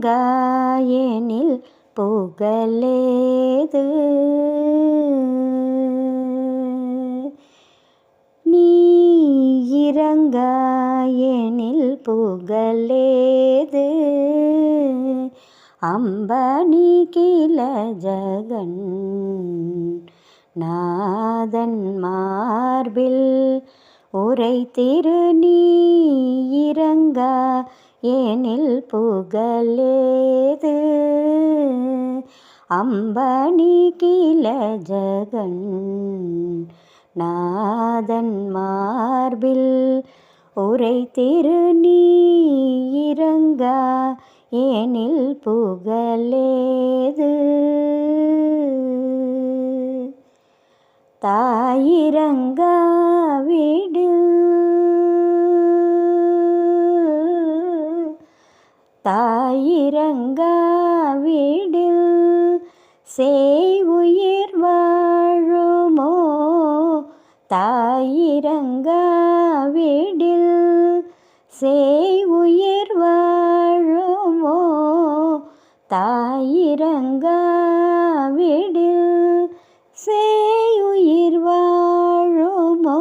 இறங்காயெனில் புகழேது. நீ இறங்காயெனில் புகழேது. அம்பனி கீழ ஜகன் நாதன் மார்பில் உரை திரு நீ இறங்கா ஏனில் புகழேது? அம்பனி கீழ ஜகன் நாதன் மார்பில் உரை திரு இறங்கா ஏனில் புகழேது? தாயிரங்கா வீடு தாயிரங்கா வீடில் சேய் வாழுமோ? தாயிரங்கா வீடில் சேய் வாழுமோ? தாயிரங்கா வீடில் சேய் வாழுமோ?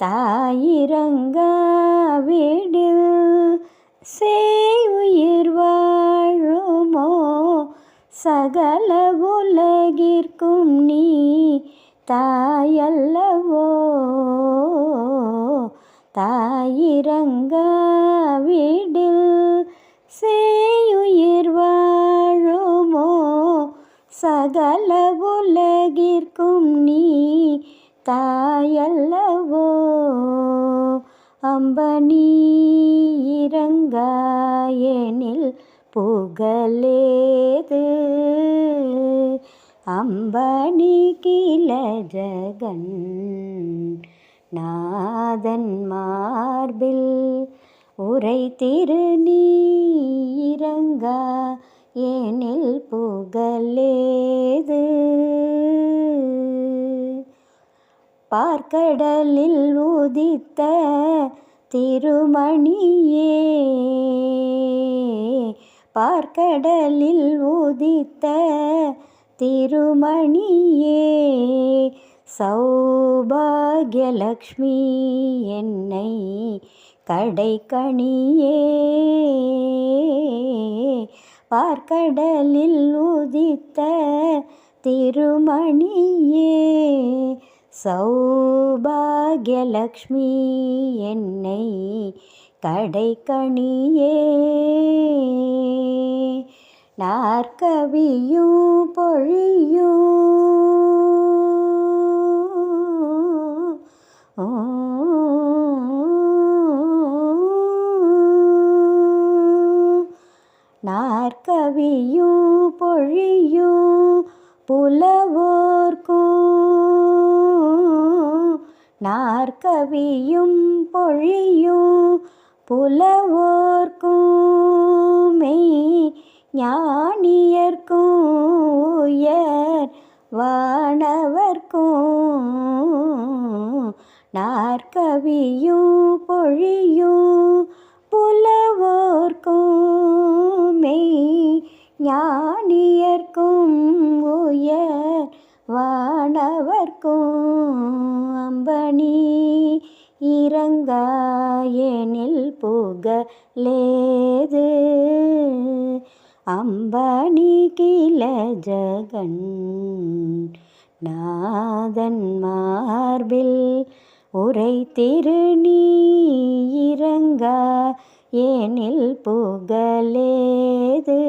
தாயிரங்கா வீடில் சேய் உயிர் வாழுமோ? சகல உலகிற்கும் நீ தாயல்லவோ? தாயிரங்காவிடில் சேயுயிர் வாழுமோ? சகல உலகிற்கும் நீ தாயல்லவோ? அம்பனி இறங்காயனில் புகழேது. அம்பனி கீழ ஜகன் நாதன் மார்பில் உரை திரு நீ இறங்கா ஏனில் புகழேது. பார்க்கடலில் உதித்த திருமணியே. பார்க்கடலில் உதித்த திருமணியே. சௌபாகியலக்ஷ்மி என்னை கடைக்கணியே. பார்க்கடலில் உதித்த திருமணியே. சௌபாகியலக்ஷ்மி என்னை கடைக்கணியே. நாற்கவியும் பொழியும். நாற்கவியும் பொழியும். புலவோர்க்கும் நாற்கவியும் பொழியும் புலவோர்க்கும் மெய் ஞானியர்க்கும் உயர் வானவர்க்கும் நாற்கவியும் பொழியும் புலவோர்க்கும் மெய் ஞானியர்க்கும் உயர் வானவர்க்கும் சாம்பணி இறங்காயனில் புகலேது அம்பணி கீழ ஜகன் நாதன் மார்பில் உரை திருநீ இறங்கா ஏனில் புகலேது